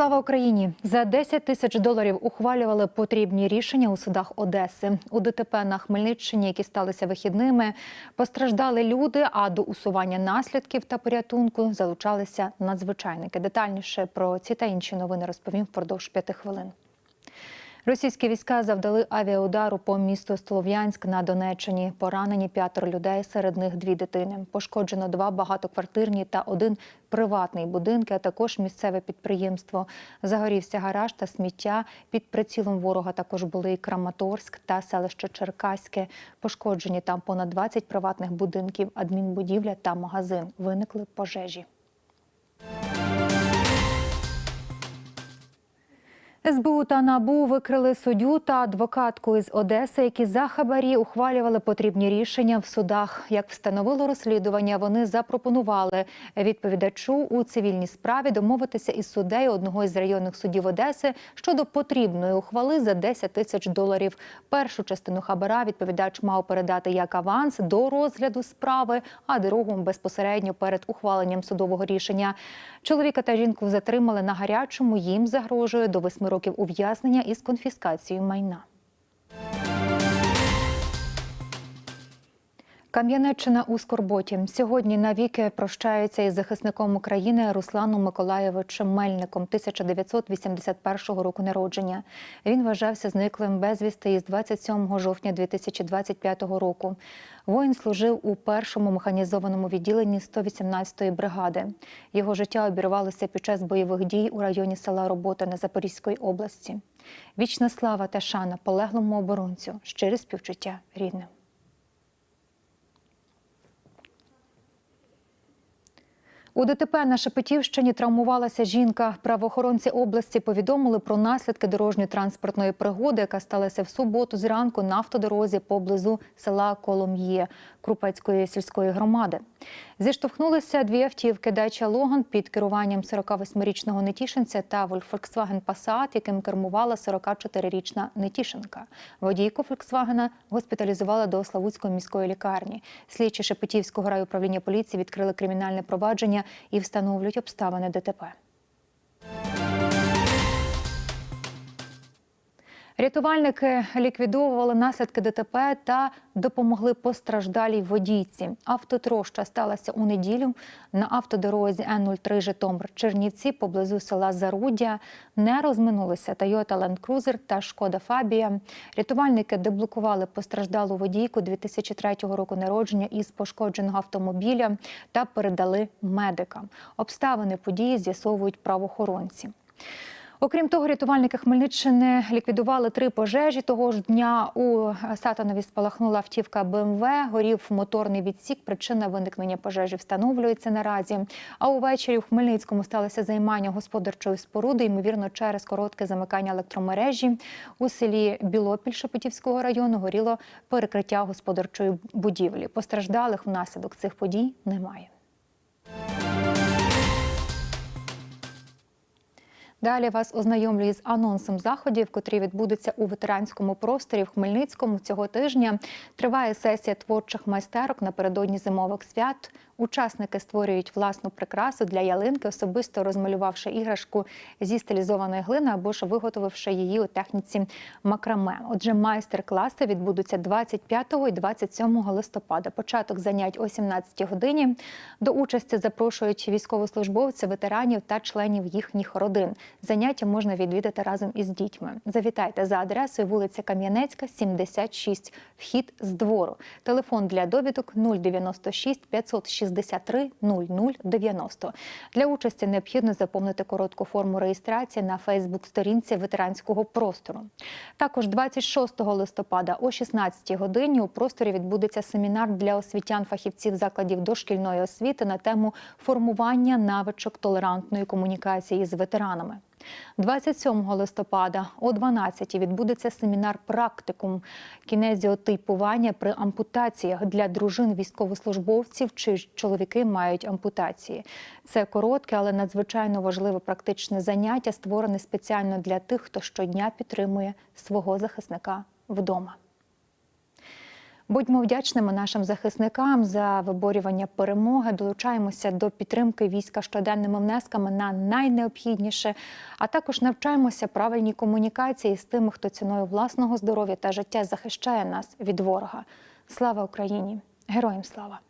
Слава Україні! За 10 тисяч доларів ухвалювали потрібні рішення у судах Одеси. У ДТП на Хмельниччині, які сталися вихідними, постраждали люди. А до усування наслідків та порятунку залучалися надзвичайники. Детальніше про ці та інші новини розповім впродовж п'яти хвилин. Російські війська завдали авіаудару по місту Слов'янськ на Донеччині. Поранені п'ятеро людей, серед них дві дитини. Пошкоджено два багатоквартирні та один приватний будинки, а також місцеве підприємство. Загорівся гараж та сміття. Під прицілом ворога також були і Краматорськ та селище Черкаське. Пошкоджені там понад 20 приватних будинків, адмінбудівля та магазин. Виникли пожежі. СБУ та НАБУ викрили суддю та адвокатку із Одеси, які за хабарі ухвалювали потрібні рішення в судах. Як встановило розслідування, вони запропонували відповідачу у цивільній справі домовитися із суддею одного із районних судів Одеси щодо потрібної ухвали за 10 тисяч доларів. Першу частину хабара відповідач мав передати як аванс до розгляду справи, а другу безпосередньо перед ухваленням судового рішення. Чоловіка та жінку затримали на гарячому. Їм загрожує до восьми років ув'язнення із конфіскацією майна. Кам'янеччина у Скорботі сьогодні навіки прощається із захисником України Русланом Миколаєвичем Мельником 1981 року народження. Він вважався зниклим безвісти із 27 жовтня 2025 року. Воїн служив у першому механізованому відділенні 118-ї бригади. Його життя обірвалося під час бойових дій у районі села Роботине Запорізької області. Вічна слава та шана полеглому оборонцю, щире співчуття рідним. У ДТП на Шепетівщині травмувалася жінка. Правоохоронці області повідомили про наслідки дорожньо-транспортної пригоди, яка сталася в суботу зранку на автодорозі поблизу села Колом'є Крупецької сільської громади. Зіштовхнулися дві автівки Дача Логан під керуванням 48-річного Нетішинця та Volkswagen Passat, яким кермувала 44-річна Нетішинка. Водійку Фольксвагена госпіталізували до Славутської міської лікарні. Слідчі Шепетівського райуправління поліції відкрили кримінальне провадження і встановлюють обставини ДТП. Рятувальники ліквідовували наслідки ДТП та допомогли постраждалій водійці. Автотроща сталася у неділю на автодорозі Н-03 Житомир Чернівці поблизу села Заруддя. Не розминулися Toyota Land Cruiser та Шкода Фабія. Рятувальники деблокували постраждалу водійку 2003 року народження із пошкодженого автомобіля та передали медикам. Обставини події з'ясовують правоохоронці. Окрім того, рятувальники Хмельниччини ліквідували три пожежі. Того ж дня у Сатанові спалахнула автівка БМВ, горів моторний відсік. Причина виникнення пожежі встановлюється наразі. А увечері у Хмельницькому сталося займання господарчої споруди, ймовірно, через коротке замикання електромережі. У селі Білопіль Шепетівського району горіло перекриття господарчої будівлі. Постраждалих внаслідок цих подій немає. Далі вас ознайомлюю з анонсом заходів, котрі відбудуться у ветеранському просторі в Хмельницькому цього тижня. Триває сесія творчих майстерок напередодні зимових свят. Учасники створюють власну прикрасу для ялинки, особисто розмалювавши іграшку зі стилізованої глини або ж виготовивши її у техніці макраме. Отже, майстер-класи відбудуться 25 і 27 листопада. Початок занять о 17 годині. До участі запрошують військовослужбовців, ветеранів та членів їхніх родин. Заняття можна відвідати разом із дітьми. Завітайте за адресою вулиця Кам'янецька, 76, вхід з двору. Телефон для довідок 096 563 0090. Для участі необхідно заповнити коротку форму реєстрації на Фейсбук-сторінці ветеранського простору. Також 26 листопада о 16 годині у просторі відбудеться семінар для освітян фахівців закладів дошкільної освіти на тему формування навичок толерантної комунікації з ветеранами. 27 листопада о 12 відбудеться семінар практикум кінезіотипування при ампутаціях для дружин військовослужбовців, чи чоловіки мають ампутації. Це коротке, але надзвичайно важливе практичне заняття, створене спеціально для тих, хто щодня підтримує свого захисника вдома. Будьмо вдячними нашим захисникам за виборювання перемоги. Долучаємося до підтримки війська щоденними внесками на найнеобхідніше, а також навчаємося правильній комунікації з тими, хто ціною власного здоров'я та життя захищає нас від ворога. Слава Україні! Героям слава!